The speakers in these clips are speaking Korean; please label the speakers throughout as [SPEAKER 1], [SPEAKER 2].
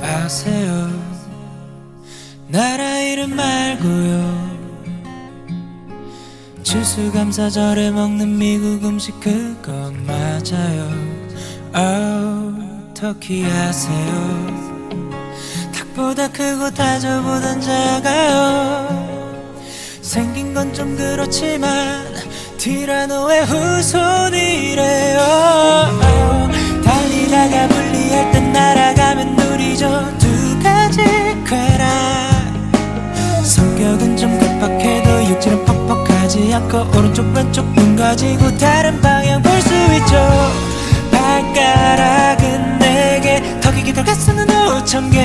[SPEAKER 1] 아세요. 나라 이름 말고요. 추수감사절에 먹는 미국 음식 그거 맞아요. oh, 터키 아세요? 닭보다 크고 다저보단 작아요. 생긴 건 좀 그렇지만 티라노의 후손 하지 않고 오른쪽 왼쪽 눈 가지고 다른 방향 볼 수 있죠. 발가락은 네개 턱이 기들 가슴은 오천 개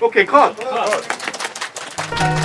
[SPEAKER 2] 오케이 컷. 컷.